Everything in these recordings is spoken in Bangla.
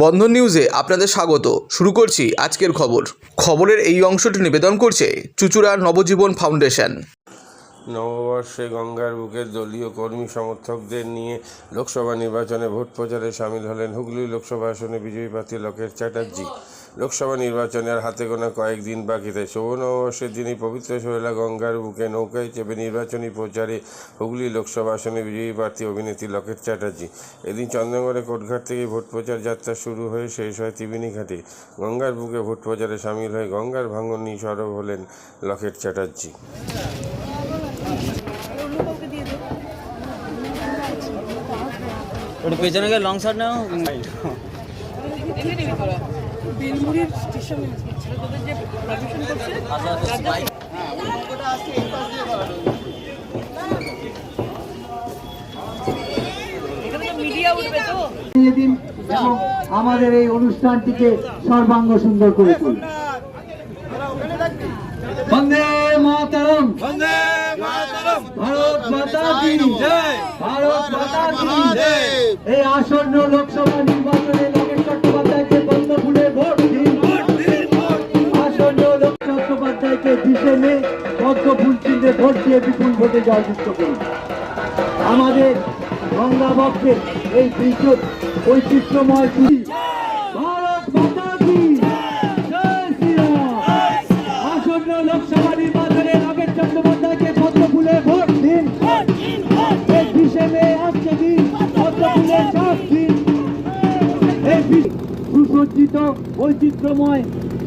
বন্ধন নিউজে আপনাদের স্বাগত। শুরু করছি আজকের খবর। খবরের এই অংশটি নিবেদন করছে চুচুড়ার নবজীবন ফাউন্ডেশন। নববর্ষে গঙ্গার বুকের দলীয় কর্মী সমর্থকদের নিয়ে লোকসভা নির্বাচনে ভোট প্রচারে সামিল হলেন হুগলি লোকসভা আসনে বিজয়ী প্রার্থী লকেট চ্যাটার্জি। লোকসভা নির্বাচনের হাতে গোনা কয়েকদিন বাকিতে। শুভ নববর্ষের দিনই পবিত্র সোহেলা গঙ্গার বুকে নৌকায় চেপে নির্বাচনী প্রচারে হুগলি লোকসভা আসনে বিজয়ী প্রার্থী অভিনেত্রী লকেট চ্যাটার্জি। এদিন চন্দ্রনগরে কোটঘাট থেকে ভোট প্রচার যাত্রা শুরু হয়ে শেষ হয় ত্রিবেণীঘাটে গঙ্গার বুকে ভোট প্রচারে সামিল হয়ে গঙ্গার ভাঙন নিয়ে সরব হলেন লকেট চ্যাটার্জি। ওটা পেছনে গিয়ে লং শট নাও। বেলমুড়ির স্টেশনে যে পারমিশন করছে আমাদের এই অনুষ্ঠানটিকে সর্বাঙ্গ সুন্দর করে তুলুন। বন্দে মাতারম। ভারত মাতা কি ভারত মাতা কি এই আসন্ন লোকসভা পদ্ম ফুল চিহ্নে ভোট দিয়ে বিপুল ভোটে জয়যুক্ত করুন। আমাদের গঙ্গা বক্ষে এই বিশ্ব মাতা কি? সুসজ্জিত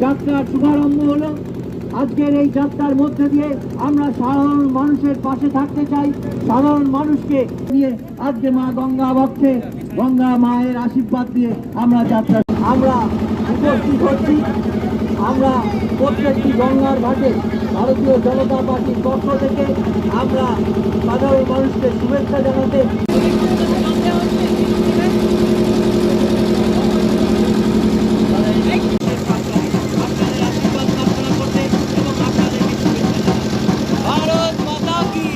যাত্রার শুভারম্ভ হলো। আজকের এই যাত্রার মধ্যে দিয়ে আমরা সাধারণ মানুষের পাশে থাকতে চাই। সাধারণ মানুষকে নিয়ে আজকে মা গঙ্গা বক্ষে গঙ্গা মায়ের আশীর্বাদ দিয়ে আমরা যাত্রা আমরা উপস্থিত হচ্ছি। আমরা প্রত্যেকটি গঙ্গার ঘাটে ভারতীয় জনতা পার্টির পক্ষ থেকে আমরা সাধারণ মানুষকে শুভেচ্ছা জানাতে ভারত মাতা কি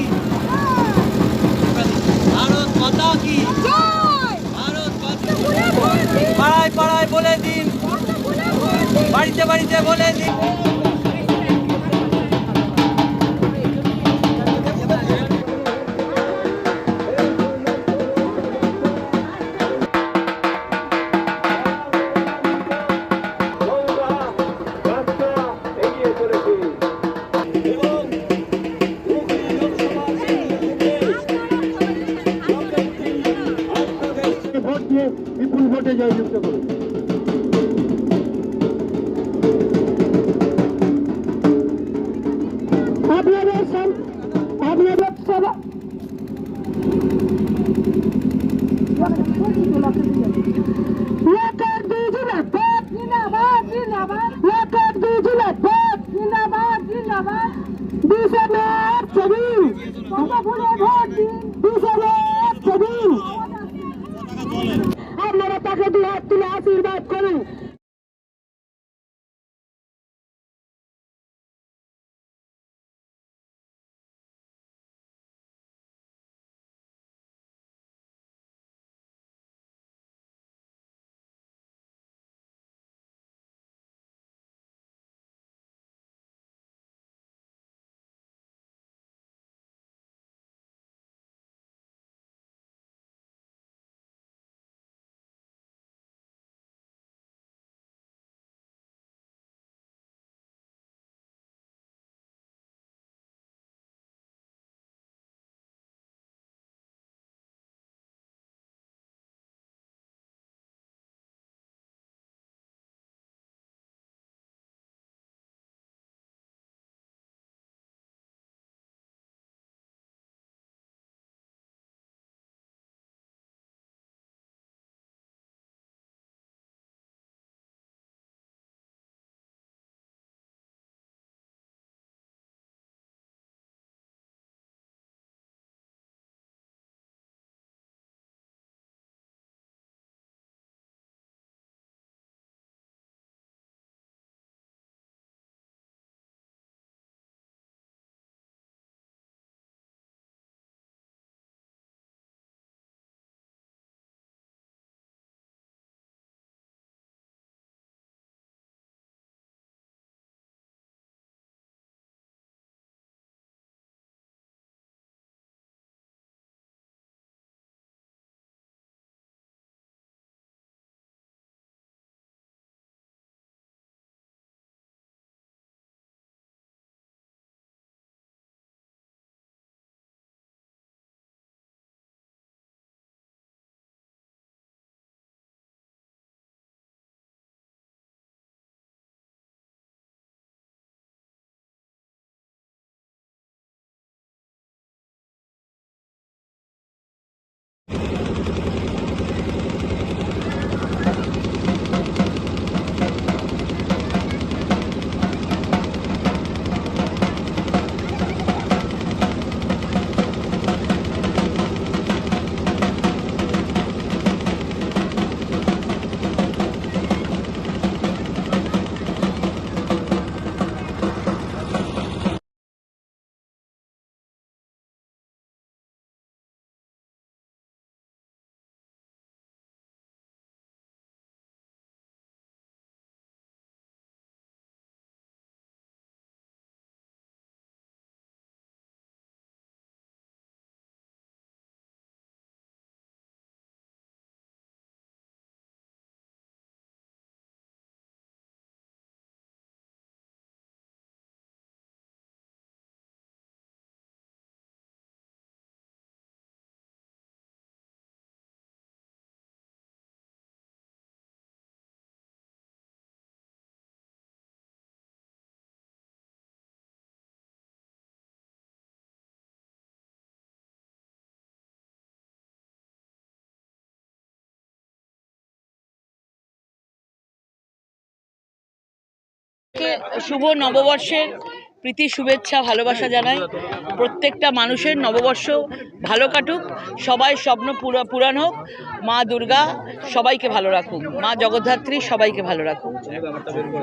ভারত মাতা কি ভারত মাতা পাড়ায় পাড়ায় বলে দিন বাড়িতে বাড়িতে বলে ভোট দিয়ে বিপুল ভোটে জয়যুক্ত করুন সবাইকে শুভ নববর্ষের প্রীতি, শুভেচ্ছা, ভালোবাসা জানাই। প্রত্যেকটা মানুষের নববর্ষ ভালো কাটুক, সবাই স্বপ্ন পুরা- পুরাণ হোক। মা দুর্গা সবাইকে ভালো রাখুক মা জগদ্ধাত্রী সবাইকে ভালো রাখুক।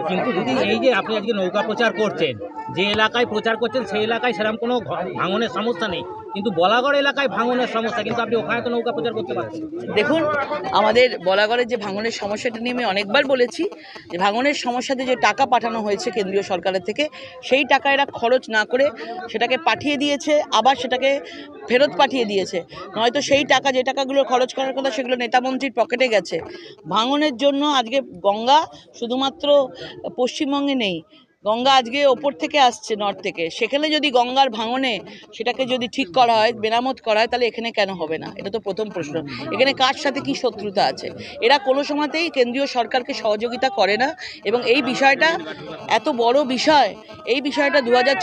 কিন্তু দিদি এই যে আপনি আজকে নৌকা প্রচার করছেন যে এলাকায় প্রচার করছেন সেই এলাকায় সেরকম কোনো ভাঙনের সমস্যা নেই। কিন্তু বলাগড় এলাকায় ভাঙনের সমস্যা কিন্তু আপনি ওখানে তো নৌকা প্রচার করতে পারছেন। দেখুন আমাদের বলাগড়ের যে ভাঙনের সমস্যাটা নিয়ে আমি অনেকবার বলেছি যে ভাঙনের সমস্যাতে যে টাকা পাঠানো হয়েছে কেন্দ্রীয় সরকারের থেকে সেই টাকা এরা খরচ না করে সেটাকে পাঠিয়ে দিয়েছে আবার সেটাকে ফেরত পাঠিয়ে দিয়েছে। নয়তো সেই টাকা যে টাকাগুলো খরচ করার কথা সেগুলো নেতামন্ত্রীর পকেটে গেছে। ভাঙনের জন্য আজকে গঙ্গা শুধুমাত্র পশ্চিমবঙ্গে নেই গঙ্গা আজকে ওপর থেকে আসছে নর্থ থেকে। সেখানে যদি গঙ্গার ভাঙনে সেটাকে যদি ঠিক করা হয়, মেরামত করা হয়, তাহলে এখানে কেন হবে না? এটা তো প্রথম প্রশ্ন। এখানে কার সাথে কি শত্রুতা আছে? এরা কোনো সময়তেই কেন্দ্রীয় সরকারকে সহযোগিতা করে না এবং এই বিষয়টা এত বড় বিষয়, এই বিষয়টা দু হাজার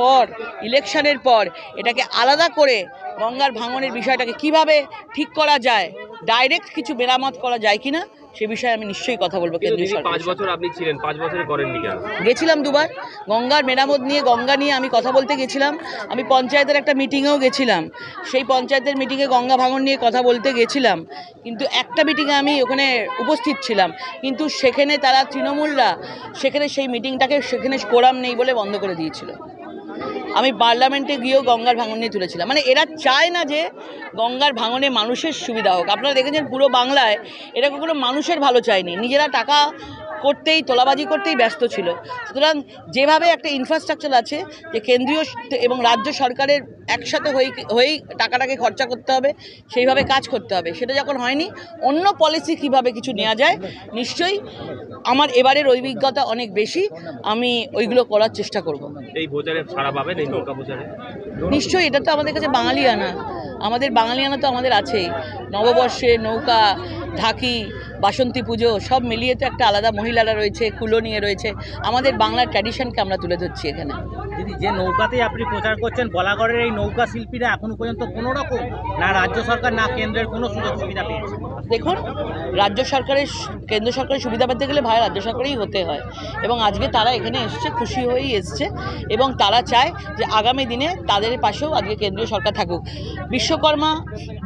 পর, ইলেকশনের পর, এটাকে আলাদা করে গঙ্গার ভাঙনের বিষয়টাকে কীভাবে ঠিক করা যায় ডাইরেক্ট কিছু মেরামত করা যায় কিনা সে বিষয়ে আমি নিশ্চয়ই কথা বলব কেন্দ্রীয় সরকার পাঁচ বছর আপনি ছিলেন পাঁচ বছরে করেননি কেন? গেছিলাম দুবার গঙ্গার মেরামত নিয়ে গঙ্গা নিয়ে আমি কথা বলতে গেছিলাম। আমি পঞ্চায়েতের একটা মিটিংয়েও গেছিলাম। সেই পঞ্চায়েতের মিটিংয়ে গঙ্গা ভাঙন নিয়ে কথা বলতে গেছিলাম। কিন্তু একটা মিটিংয়ে আমি ওখানে উপস্থিত ছিলাম। কিন্তু সেখানে তারা তৃণমূলরা সেখানে সেই মিটিংটাকে সেখানে কোরাম নেই বলে বন্ধ করে দিয়েছিল। আমি পার্লামেন্টে গিয়েও গঙ্গার ভাঙন নিয়ে তুলেছিলাম। মানে এরা চায় না যে গঙ্গার ভাঙনে মানুষের সুবিধা হোক। আপনারা দেখেছেন পুরো বাংলায় এরা কখনো মানুষের ভালো চায়নি। নিজেরা টাকা করতেই তোলাবাজি করতেই ব্যস্ত ছিল। সুতরাং যেভাবে একটা ইনফ্রাস্ট্রাকচার আছে যে কেন্দ্রীয় এবং রাজ্য সরকারের একসাথে হয়েই হয়েই টাকাটাকে খরচা করতে হবে সেইভাবে কাজ করতে হবে। সেটা যখন হয়নি অন্য পলিসি কীভাবে কিছু নেওয়া যায় নিশ্চয়ই আমার এবারের অভিজ্ঞতা অনেক বেশি। আমি ওইগুলো করার চেষ্টা করব। এই পাবেন এই নৌকা প্রচারে নিশ্চয়ই এটা তো আমাদের কাছে বাঙালিয়ানা। আমাদের বাঙালিয়ানা তো আমাদের আছেই। নববর্ষে নৌকা ঢাকি বাসন্তী পুজো সব মিলিয়ে তো একটা আলাদা মহিলারা রয়েছে কুলো নিয়ে রয়েছে। আমাদের বাংলার ট্র্যাডিশনকে আমরা তুলে ধরছি এখানে। দিদি যে নৌকাতে আপনি প্রচার করছেন বলাগড়ের এই নৌকা শিল্পীরা এখনও পর্যন্ত কোনো রকম না রাজ্য সরকার না কেন্দ্রের কোনো সুযোগ সুবিধা পেয়েছে? দেখুন রাজ্য সরকারের কেন্দ্র সরকারের সুবিধা পেতে গেলে ভাই রাজ্য সরকারেই হতে হয়। এবং আজকে তারা এখানে এসছে খুশি হয়েই এসছে। এবং তারা চায় যে আগামী দিনে তাদের পাশেও আজকে কেন্দ্রীয় সরকার থাকুক। বিশ্বকর্মা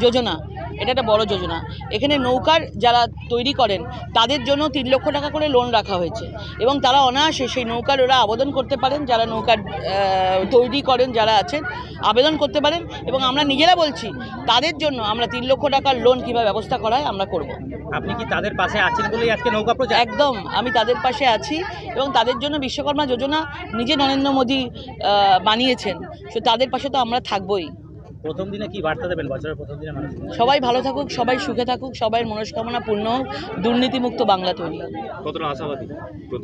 যোজনা এটা একটা বড় যোজনা। এখানে নৌকার যারা তৈরি করেন তাদের জন্য তিন লক্ষ টাকা করে লোন রাখা হয়েছে। এবং তারা অনায়াসে সেই নৌকার ওরা আবেদন করতে পারেন যারা নৌকার তৈরি করেন যারা আছেন আবেদন করতে পারেন। এবং আমরা নিজেরা বলছি তাদের জন্য আমরা তিন লক্ষ টাকার লোন কীভাবে ব্যবস্থা করা হয় আমরা করব। আপনি কি তাদের পাশে আছেন বলেই আজকে নৌকা প্রচার? একদম আমি তাদের পাশে আছি এবং তাদের জন্য বিশ্বকর্মা যোজনা নিজে নরেন্দ্র মোদী বানিয়েছেন। সো তাদের পাশে তো আমরা থাকবোই। প্রথম দিনে কি বার্তা দেবেন? বছরের প্রথম দিনে মানুষ সবাই ভালো থাকুক সবাই সুখে থাকুক সবাই মনস্কামনা পূর্ণ হোক দুর্নীতিমুক্ত বাংলা তৈরি কতটা আশাবাদী?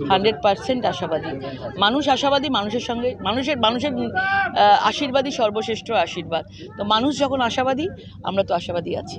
হান্ড্রেড পার্সেন্ট আশাবাদী। মানুষ আশাবাদী মানুষের সঙ্গে মানুষের মানুষের আহ, আশীর্বাদই সর্বশ্রেষ্ঠ আশীর্বাদ। তো মানুষ যখন আশাবাদী আমরা তো আশাবাদী আছি।